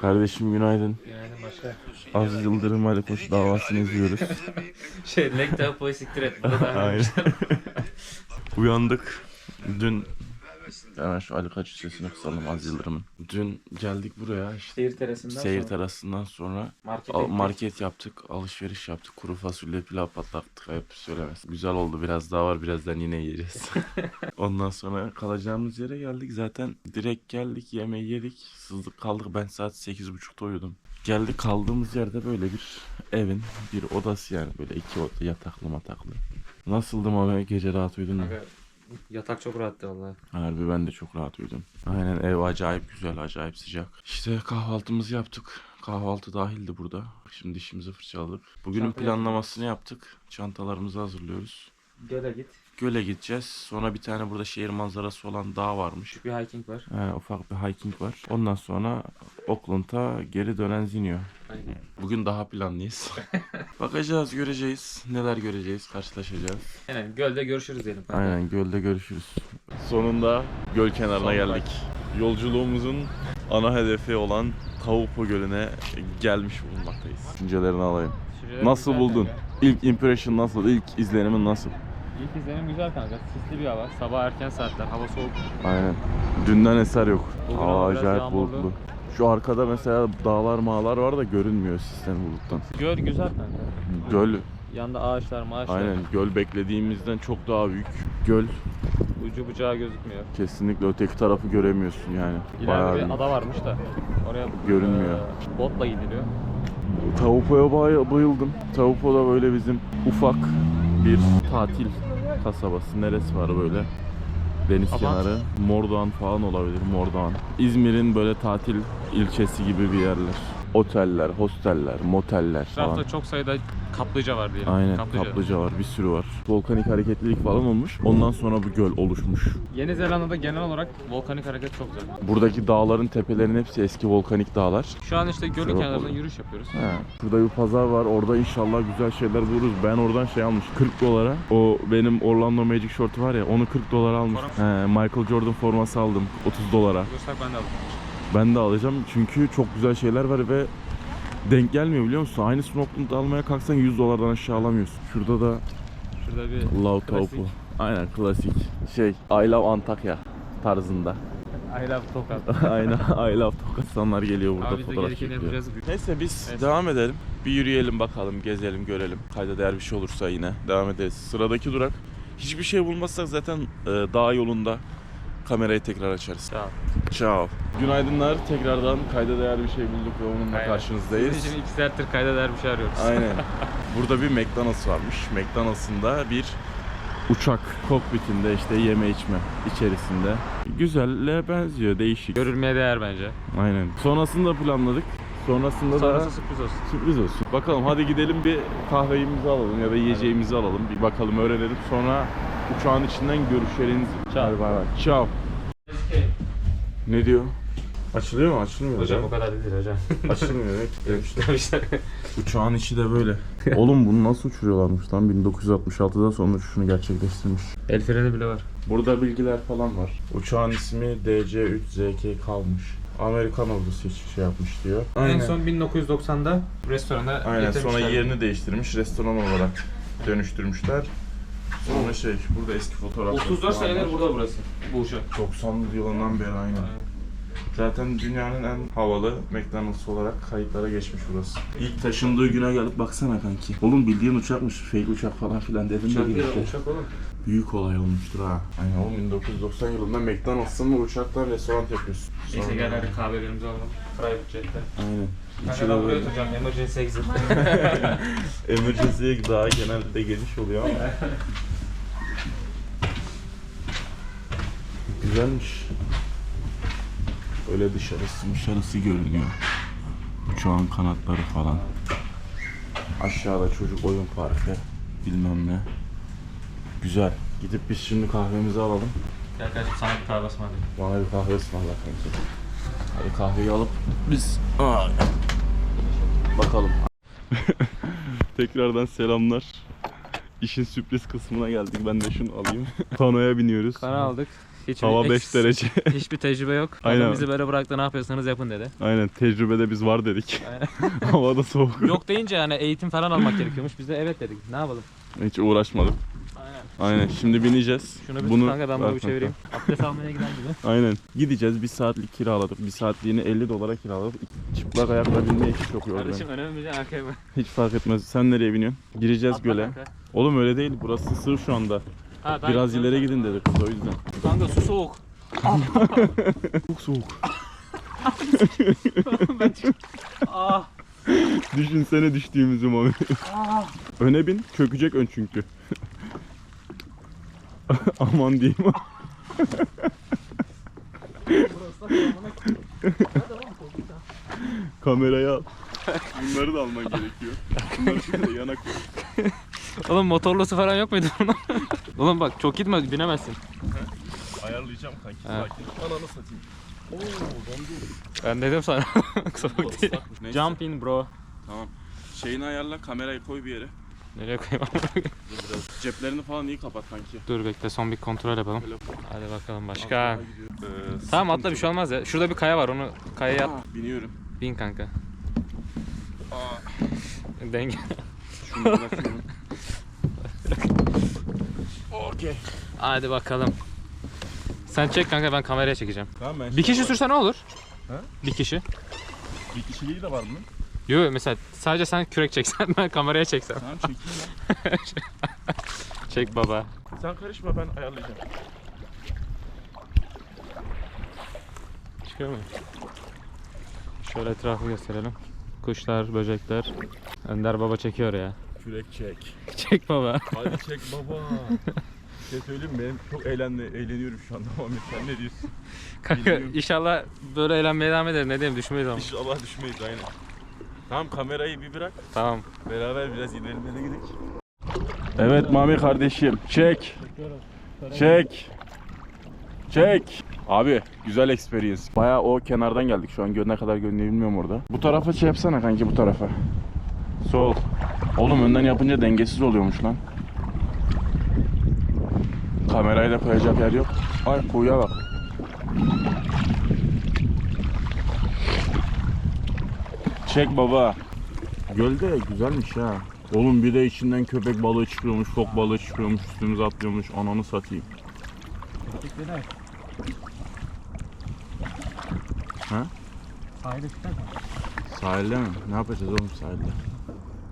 Kardeşim günaydın. Yani başka. Aziz Yıldırım Ali Koç davasını izliyoruz. Şey, leg tempoyu siktir et. Aynen. Uyandık. Dün Hemen şu Ali Koç sesini kısalım Aziz Yıldırım'ın. Dün geldik buraya işte Seyir terasından seyir sonra terasından sonra market, al- market yaptık, alışveriş yaptık, kuru fasulye pilav patlattık hep söylemez. Güzel oldu biraz daha var birazdan yine yiyeceğiz. Ondan sonra kalacağımız yere geldik zaten direkt geldik yemeği yedik sızdık kaldık ben saat 8.30'da uyudum. Geldik kaldığımız yerde böyle bir evin bir odası yani böyle iki oda yataklı mataklı. Nasıldı ama gece rahat uyudun mu? Kanka, yatak çok rahattı valla. Harbi ben de çok rahat uyudum. Aynen ev acayip güzel, acayip sıcak. İşte kahvaltımızı yaptık. Kahvaltı dahildi burada. Şimdi dişimizi fırçaladık. Bugünün Çanta planlamasını yaptık. Çantalarımızı hazırlıyoruz. Göle git. Göle gideceğiz. Sonra bir tane burada şehir manzarası olan dağ varmış. Küçük bir hiking var. He, ufak bir hiking var. Ondan sonra Oakland'a geri dönen Zinio. Aynen. Bugün daha planlıyız. Bakacağız, göreceğiz. Neler göreceğiz, karşılaşacağız. Aynen gölde görüşürüz diyelim. Aynen gölde görüşürüz. Sonunda göl kenarına Sonunda. geldik. Yolculuğumuzun ana hedefi olan Taupo Gölü'ne gelmiş bulunmaktayız. Düşüncelerini alayım. Şuraya Nasıl buldun? kanka. İlk impression nasıl? İlk izlenimin nasıl? İlk izlenim güzel kanka. Sisli bir hava. Sabah erken saatler. Hava soğuk. Aynen. Dünden eser yok. Bugün Hava acayip bulutlu. Şu arkada mesela dağlar mağlar var da görünmüyor sistem buluttan. Göl güzel kanka. Göl, Yanda ağaçlar maaşlar. aynen göl beklediğimizden çok daha büyük. Göl Ucu bucağı gözükmüyor. kesinlikle öteki tarafı göremiyorsun yani. Bayağı İleride bir ada varmış da. Oraya Görünmüyor. e, botla gidiliyor. Taupo'ya bay- bayıldım. Taupo da böyle bizim ufak bir tatil kasabası. Neresi var böyle? Deniz Abant. kenarı. Mordoğan falan olabilir. Mordoğan. İzmir'in böyle tatil ilçesi gibi bir yerler. Oteller, hosteller, moteller falan. Etrafta çok sayıda kaplıca var diyelim. Aynen kaplıca. var bir sürü var. Volkanik hareketlilik falan olmuş. Ondan sonra bu göl oluşmuş. Yeni Zelanda'da genel olarak volkanik hareket çok güzel. Buradaki dağların tepelerinin hepsi eski volkanik dağlar. Şu an işte gölün Sebep kenarında oluyor. yürüyüş yapıyoruz. He. Şurada bir pazar var. Orada inşallah güzel şeyler buluruz. Ben oradan şey almış 40 dolara. O benim Orlando Magic short var ya onu 40 dolara almış. He, Michael Jordan forması aldım 30 dolara. Göster ben de aldım. Ben de alacağım çünkü çok güzel şeyler var ve denk gelmiyor biliyor musun? Aynısını Oakland'da almaya kalksan 100 dolardan aşağı alamıyorsun. Şurada da Şurada bir Love. Taupo. Aynen klasik. Şey I love Antakya tarzında. I love Tokat. Aynen I love Tokat. İnsanlar geliyor burada Abi fotoğraf çekiyor. Neyse biz Neyse. devam edelim. Bir yürüyelim bakalım, gezelim, görelim. Kayda değer bir şey olursa yine devam ederiz. Sıradaki durak. Hiçbir şey bulmazsak zaten e, dağ yolunda kamerayı tekrar açarız. Ciao. Ciao. Günaydınlar. Tekrardan kayda değer bir şey bulduk ve onunla Aynen. karşınızdayız. Bizim için iki saattir kayda değer bir şey arıyoruz. Aynen. Burada bir McDonald's varmış. McDonald's'ın da bir uçak kokpitinde işte yeme içme içerisinde. Güzelle benziyor, değişik. Görülmeye değer bence. Aynen. Sonrasında planladık. Sonrasında da Sonrası sürpriz olsun. Sürpriz olsun. Bakalım hadi gidelim bir kahvemizi alalım ya da yiyeceğimizi alalım. Bir bakalım öğrenelim. Sonra uçağın içinden görüşelim. Ciao. Hadi bay bay. Ciao. Ne diyor? Açılıyor mu? Açılmıyor. Hocam o kadar değil hocam. Açılmıyor. evet. Demişler. Uçağın içi de böyle. Oğlum bunu nasıl uçuruyorlarmış lan? 1966'da son uçuşunu gerçekleştirmiş. El freni bile var. Burada bilgiler falan var. Uçağın ismi DC-3ZK kalmış. Amerikan ordusu için şey yapmış diyor. En son 1990'da restorana Aynen sonra yerini değiştirmiş restoran olarak dönüştürmüşler. Sonra şey burada eski fotoğraflar 34 falan senedir burada burası. Bu uçak. 90'lı yılından beri aynen. Zaten dünyanın en havalı McDonald's olarak kayıtlara geçmiş burası. İlk taşındığı güne gelip baksana kanki. Oğlum bildiğin uçakmış, fake uçak falan filan dedim de Uçak değil, uçak oğlum. Büyük olay olmuştur ha. Aynen oğlum 1990 yılında McDonald's'ın mı uçaktan restoran yapıyorsun. Neyse Sonra- gel hadi kahvelerimizi alalım. Private jet'te. Aynen. Kanka ben buraya böyle. oturacağım. Emergency exit. Emergency'ye daha genelde geniş oluyor ama. Güzelmiş. Öyle dışarısı dışarısı görünüyor. Uçağın kanatları falan. Aşağıda çocuk oyun parkı. Bilmem ne. Güzel. Gidip biz şimdi kahvemizi alalım. Gel kardeşim sana bir kahve ısmarlayayım. Bana bir kahve ısmarla kanka. Hadi kahveyi alıp biz Aa. bakalım. Tekrardan selamlar. İşin sürpriz kısmına geldik. Ben de şunu alayım. Kanoya biniyoruz. Kana aldık. Hiç Hava bir 5 eks- derece. Hiçbir tecrübe yok. Aynen. Bizi böyle bıraktı ne yapıyorsanız yapın dedi. Aynen tecrübede biz var dedik. Havada soğuk. Yok deyince yani eğitim falan almak gerekiyormuş. Biz de evet dedik. Ne yapalım? Hiç uğraşmadık. Aynen. Aynen şimdi bineceğiz. Şunu bir Bunu, kanka ben bunu bir çevireyim. Abdest almaya giden gibi. Aynen. Gideceğiz. Bir saatlik kiraladık. Bir saatliğini 50 dolara kiraladık. Çıplak ayakla binmeye hiç çok yordu. Kardeşim önemli bir şey arkaya bak. Hiç fark etmez. Sen nereye biniyorsun? Gireceğiz Atla göle. kanka. Oğlum öyle değil. Burası sır şu anda. Ha, daha Biraz ileri gidin dedi kız o yüzden. Kanka su soğuk. Çok soğuk. Ah. Düşünsene düştüğümüzü Mami. Ah. Öne bin. Çökecek ön çünkü. Aman diyeyim. Kameraya al. Bunları da alman gerekiyor. Bunları şöyle yana koy. Oğlum motorlusu falan yok muydu bunun? Oğlum bak çok gitme binemezsin. Ayarlayacağım kanki sakin. Ananı satayım. Oo dondu. Ben dedim sana. soğuk değil. Neyse, Jump in bro. Tamam. Şeyini ayarla kamerayı koy bir yere. Nereye koyayım? Biraz. Ceplerini falan iyi kapat kanki. Dur bekle son bir kontrol yapalım. Böyle Hadi bakalım başka. Ee, Tamam atla bir şey olmaz ya. Şurada bir kaya var onu kayaya at. Biniyorum. Bin kanka. Aa, Denge. şunu bırakıyorum. Okey. Hadi bakalım. Sen çek kanka ben kameraya çekeceğim. Tamam ben Bir kişi sürse ne olur? Ha? Bir kişi. Bir kişiliği de var mı? Yok mesela sadece sen kürek çeksen ben kameraya çeksem. Tamam çekeyim Çek baba. ya. Sen karışma ben ayarlayacağım. Çıkıyor mu? Şöyle etrafı gösterelim. Kuşlar, böcekler. Önder baba çekiyor ya. Kürek çek. Çek baba. Hadi çek baba. Bir şey söyleyeyim mi? Benim çok eğlen eğleniyorum şu anda Muhammed. Sen ne diyorsun? Kanka Bilmiyorum. inşallah böyle eğlenmeye devam eder. Ne diyeyim düşmeyiz ama. İnşallah düşmeyiz aynen. Tamam kamerayı bir bırak. Tamam. Beraber biraz ilerlere gidelim. Evet Mami kardeşim. Çek. Çek. Çek. Abi güzel experience. Baya o kenardan geldik şu an. Gö- Ne kadar görünüyor bilmiyorum orada. Bu tarafa şey yapsana kanki bu tarafa. Sol. Oğlum önden yapınca dengesiz oluyormuş lan. Kamerayı da koyacak yer yok. Ay kuyuya bak. Çek baba. Gölde güzelmiş ha. Oğlum bir de içinden köpek balığı çıkıyormuş, fok balığı çıkıyormuş, üstümüze atlıyormuş. Ananı satayım. Ha? Sahilde mi? Ne yapacağız oğlum sahilde?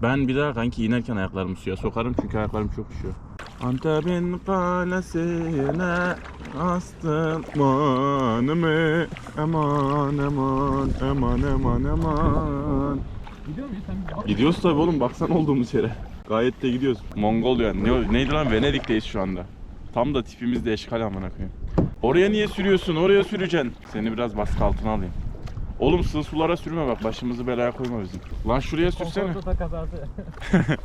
Ben bir daha kanki inerken ayaklarımı suya sokarım çünkü ayaklarım çok üşüyor. Antep'in kalesine astım manımı Eman eman eman eman eman Gidiyor muyuz? Sen Gidiyoruz tabi oğlum baksana olduğumuz yere. Gayet de gidiyoruz. Mongolya. Ne, neydi lan Venedik'teyiz şu anda. Tam da tipimiz de eşkal amına koyayım. Oraya niye sürüyorsun? Oraya süreceksin. Seni biraz baskı altına alayım. Oğlum sığ sulara sürme bak başımızı belaya koyma bizim. Lan şuraya sürsene. kazası.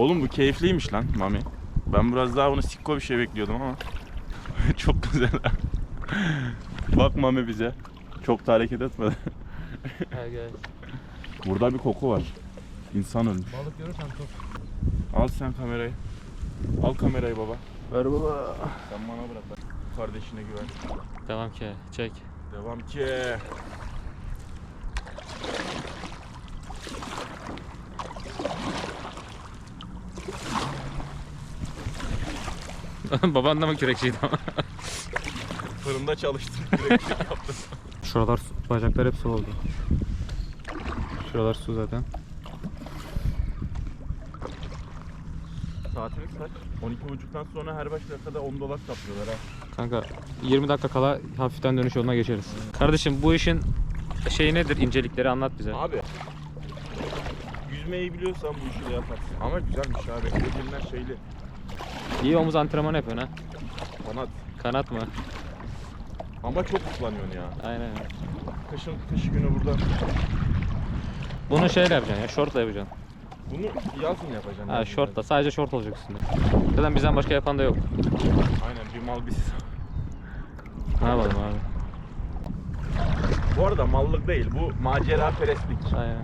Oğlum bu keyifliymiş lan Mami. Ben biraz daha bunu sikko bir şey bekliyordum ama. Çok güzel. bak Mami bize. Çok da hareket etmedi. Burada bir koku var. İnsan ölmüş. Balık görürsen çok. Al sen kamerayı. Al kamerayı baba. Ver baba. Sen bana bırak. Kardeşine güven. Devam ki. Çek. Devam ki. Baban da mı kürekçiydi ama? Fırında çalıştım. Yaptım. Şuralar su- bacaklar hep su oldu. Şuralar su zaten. Saatimiz kaç? 12.30'dan sonra her 5 dakikada 10 dolar saplıyorlar ha. Kanka 20 dakika kala hafiften dönüş yoluna geçeriz. Kardeşim bu işin şey nedir? incelikleri anlat bize. Abi. Yüzmeyi biliyorsan bu işi de yaparsın. Ama güzelmiş abi. Beklediğimden şeyli. İyi omuz antrenmanı yapıyorsun ha. Kanat. Kanat mı? Ama çok kullanıyorsun ya. Aynen. Kışın kış günü burada. Bunu şeyle yapacaksın ya, şortla yapacaksın. Bunu yazın yapacaksın. Ha yazın şortla, sadece şort olacak üstünde. Zaten bizden başka yapan da yok. Aynen bir mal biz. Ne yapalım abi? Bu arada mallık değil bu macera perestlik. Aynen.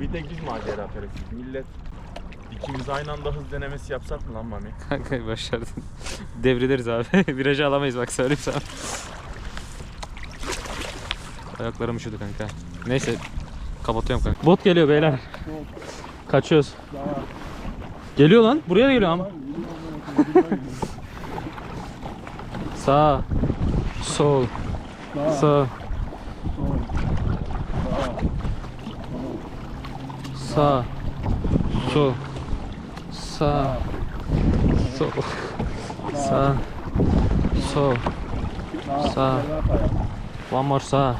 Bir tek biz macera perestlik. Millet İkimiz aynı anda hız denemesi yapsak mı lan Mami? Kanka başardın. Devriliriz abi. Virajı alamayız bak söyleyeyim sana. Ayaklarım üşüdü kanka. Neyse kapatıyorum kanka. Bot geliyor beyler. Kaçıyoruz. Geliyor lan. Buraya da geliyor ama. Sağ. Sol. Sağ. Sağ. Sol. Sağ. Sol. Sağ. Sol. Sağ. One more sağ.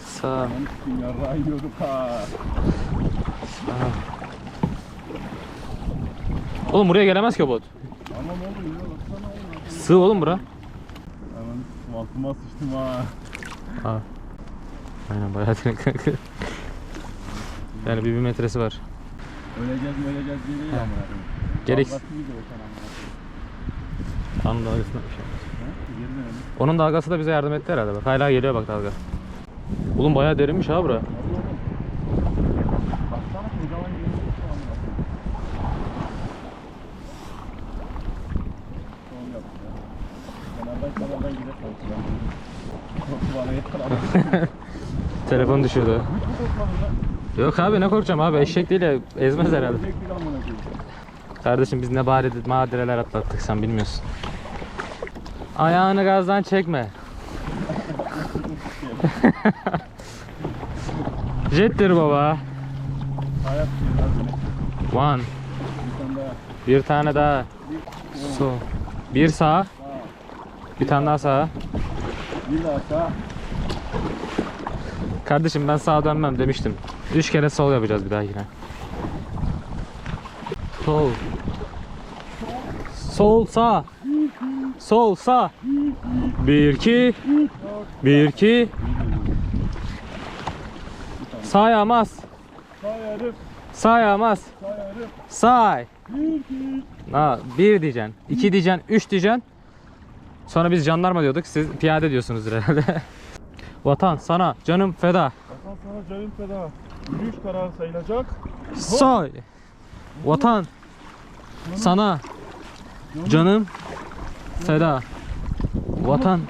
Sağ. Sağ. Oğlum buraya gelemez ki bot. Sığ oğlum bura. Hemen altıma sıçtım ha. Ha. Aynen bayağı kanka. Yani bir, bir metresi var. Öleceğiz mi öleceğiz diye değil koyayım. Gerek. Anın dalgasına bir şey. Onun dalgası da bize yardım etti herhalde bak. Hala geliyor bak dalga. Oğlum bayağı derinmiş ha bura. Ama. Telefon düşüyordu. Yok abi ne korkacağım abi eşek değil ya ezmez herhalde. Kardeşim biz ne bari madireler atlattık sen bilmiyorsun. Ayağını gazdan çekme. Jettir baba. One. Bir tane daha. Sol. Bir. Sağ. Bir tane daha sağ. Bir daha sağ. Kardeşim ben sağa dönmem demiştim. Üç kere sol yapacağız bir daha yine. Sol. Sol sağ. Sol sağ. Bir iki. Bir iki. Sağ yağmaz. Sağ yarım. Sağ. Ha, bir diyeceksin. iki diyeceksin. Üç diyeceksin. Sonra biz jandarma diyorduk. Siz piyade diyorsunuz herhalde. Vatan sana canım feda. Hasan sana canım feda. Yürüyüş kararı sayılacak. Soy. Vatan. Sana. Canım. Feda. Vatan.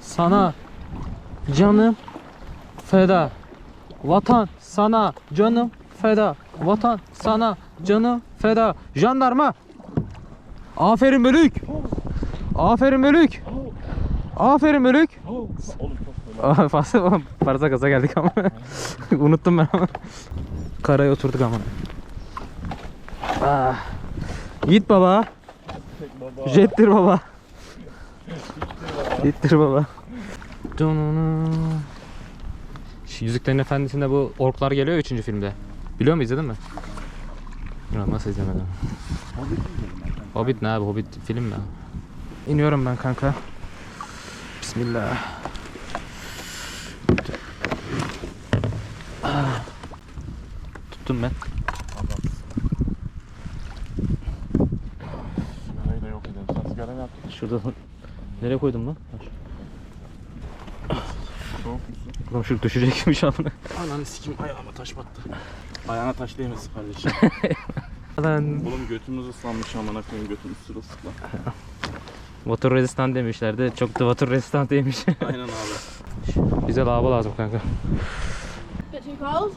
Sana. Canım. Feda. Vatan. Sana. Canım. Feda. Vatan. Sana. Canım. Feda. Jandarma. Aferin bölük. Aferin bölük. Aferin bölük. Aa, Fazla fazla gaza geldik ama. Unuttum ben ama. Karaya oturduk ama. Ah. Git baba. baba. Jettir baba. Jettir baba. Şu Yüzüklerin Efendisi'nde bu orklar geliyor 3. filmde. Biliyor musun izledin mi? Ya nasıl izlemedim? Hobbit ne abi? Hobbit film mi? İniyorum ben kanka. Bismillah. Tuttum ben. Sigarayı da yok edelim. Sen sigara ne yaptın? Şurada nereye koydum lan? Soğuk musun? Oğlum şu düşecekmiş amına. Ananı sikim ayağıma taş battı. Ayağına taş değmesin kardeşim. Lan Oğlum götümüz ıslanmış amına koyayım götümüz sırılsıklam. Water resistant demişlerdi. Çok da water resistant değilmiş. Aynen abi. Bize lavabo lazım kanka. Bit too cold?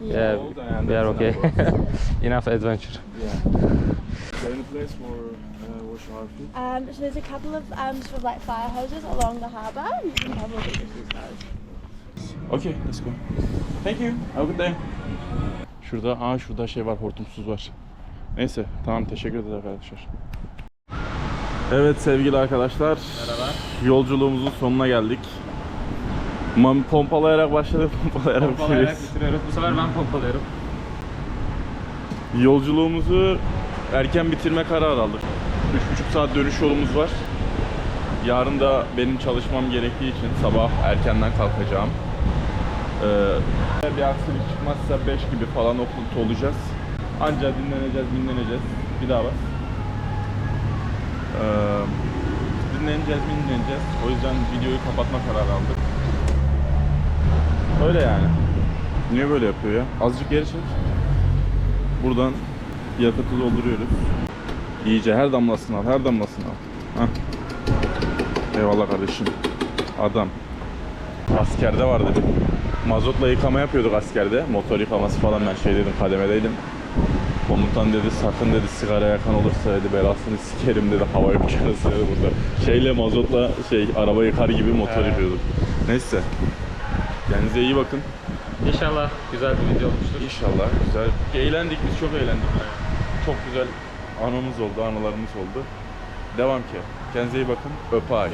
Yeah, Cold and we are okay. about- Enough adventure. Yeah. Is there any place for uh, washing our feet? Um, so there's a couple of um, sort of like fire hoses along the harbour. You can probably just use those. Okay, let's go. Thank you. Have a good day. Şurada, aa şurada şey var, hortumsuz var. Neyse, tamam teşekkür ederiz arkadaşlar. Evet sevgili arkadaşlar. Merhaba. Yolculuğumuzun sonuna geldik. Mami pompalayarak başladık, pompalayarak, bitiriyoruz. bitiriyoruz. Bu sefer ben pompalıyorum. Yolculuğumuzu erken bitirme kararı aldık. 3,5 saat dönüş yolumuz var. Yarın da benim çalışmam gerektiği için sabah erkenden kalkacağım. Ee, bir aksilik çıkmazsa 5 gibi falan okulda olacağız. Anca dinleneceğiz, dinleneceğiz. Bir daha bas. Ee, dinleneceğiz, dinleneceğiz. O yüzden videoyu kapatma kararı aldık. Öyle yani. Niye böyle yapıyor ya? Azıcık geri çek. Buradan yakıtı dolduruyoruz. İyice her damlasını al, her damlasını al. Hah. Eyvallah kardeşim. Adam. Askerde vardı bir. Mazotla yıkama yapıyorduk askerde. Motor yıkaması falan ben şeydeydim, kademedeydim. Komutan dedi sakın dedi sigara yakan olursa dedi belasını sikerim dedi hava yıkarız dedi burada. Şeyle mazotla şey araba yıkar gibi motor yıkıyorduk. Neyse. Kendinize iyi bakın. İnşallah güzel bir video olmuştur. İnşallah güzel. Eğlendik biz çok eğlendik. Çok güzel anımız oldu, anılarımız oldu. Devam ki. Kendinize iyi bakın. Öpaj.